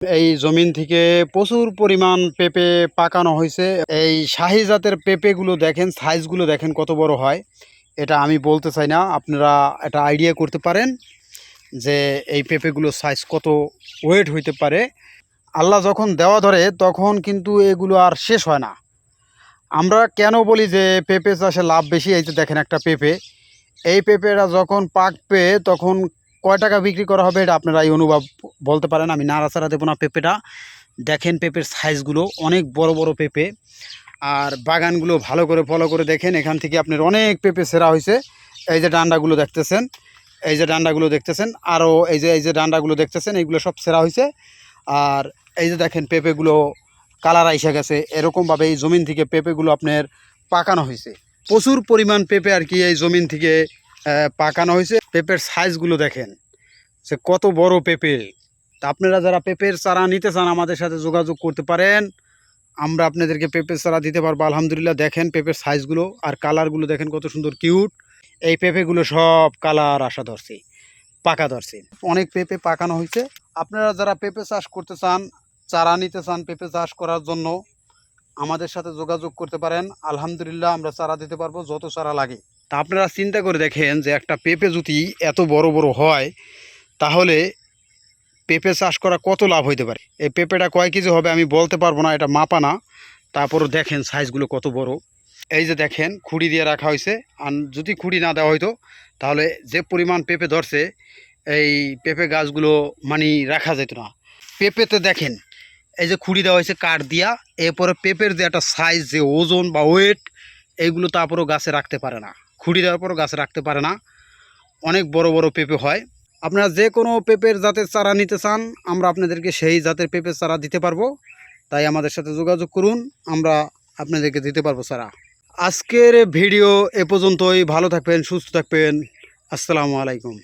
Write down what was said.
এই জমিন থেকে প্রচুর পরিমাণ পেঁপে পাকানো হয়েছে। এই শাহি জাতের পেঁপেগুলো দেখেন, সাইজগুলো দেখেন কত বড় হয়। এটা আমি বলতে চাই না, আপনারা এটা আইডিয়া করতে পারেন যে এই পেঁপেগুলোর সাইজ কত ওয়েট হইতে পারে। আল্লাহ যখন দেওয়া ধরে, তখন কিন্তু এগুলো আর শেষ হয় না। আমরা কেন বলি যে পেঁপে চাষে লাভ বেশি? এই যে দেখেন একটা পেঁপে। এই পেঁপেটা যখন পাকবে, তখন কয় টাকা বিক্রি করা হবে এটা আপনারা এই অনুভব বলতে পারেন। আমি নাড়াচাড়া দেবো না পেঁপেটা। দেখেন পেঁপের সাইজগুলো, অনেক বড় বড় পেঁপে। আর বাগানগুলো ভালো করে ফলো করে দেখেন, এখান থেকে আপনার অনেক পেঁপে সেরা হয়েছে। এই যে ডান্ডাগুলো দেখতেছেন, এই যে ডান্ডাগুলো দেখতেছেন আরও এই যে এই যে ডান্ডাগুলো দেখতেছেন, এইগুলো সব সেরা হয়েছে। আর এই যে দেখেন পেঁপেগুলো কালার আইসা গেছে, এরকমভাবে এই জমিন থেকে পেঁপেগুলো আপনার পাকানো হয়েছে। প্রচুর পরিমাণ পেঁপে আর কি এই জমিন থেকে পাকানো হয়েছে। পেঁপের সাইজগুলো দেখেন। সে কত বড় পেঁপে। তা আপনারা যারা পেঁপের চারা নিতে চান আমাদের সাথে যোগাযোগ করতে পারেন। আমরা আপনাদেরকে পেঁপের চারা দিতে পারব। আলহামদুলিল্লাহ দেখেন পেঁপের সাইজগুলো আর কালারগুলো দেখেন কত সুন্দর কিউট এই পেঁপেগুলো সব কালার আসা ধরছে, পাকা ধরছে। অনেক পেঁপে পাকানো হয়েছে। আপনারা যারা পেঁপে চাষ করতে চান, চারা নিতে চান পেঁপে চাষ করার জন্য, আমাদের সাথে যোগাযোগ করতে পারেন। আলহামদুলিল্লাহ আমরা চারা দিতে পারব যত চারা লাগে। তা আপনারা চিন্তা করে দেখেন যে একটা পেঁপে যদি এত বড় বড় হয়, তাহলে পেঁপে চাষ করা কত লাভ হইতে পারে? এই পেঁপেটা কয় কেজি হবে আমি বলতে পারব না, এটা মাপা না। তারপরও দেখেন সাইজগুলো কত বড়। এই যে দেখেন, খুঁড়ি দিয়ে রাখা হয়েছে আর যদি খুঁড়ি না দেওয়া হয়তো তাহলে যে পরিমাণ পেঁপে ধরছে, এই পেঁপে গাছগুলো মানে রাখা যেত না। পেঁপেতে দেখেন, এই যে খুঁড়ি দেওয়া হয়েছে কাঠ দিয়া, এরপরে পেঁপের যে একটা সাইজ যে ওজন বা ওয়েট এইগুলো তারপরেও গাছে রাখতে পারে না। খুঁড়ি দেওয়ার পরও গাছ রাখতে পারে না। অনেক বড় বড় পেঁপে হয়। আপনারা যে কোনো পেঁপের জাতের চারা নিতে চান, আমরা আপনাদেরকে সেই জাতের পেঁপের চারা দিতে পারব। তাই আমাদের সাথে যোগাযোগ করুন, আমরা আপনাদেরকে দিতে পারব চারা। আজকের ভিডিও এ পর্যন্তই। ভালো থাকবেন, সুস্থ থাকবেন। আসসালামু আলাইকুম।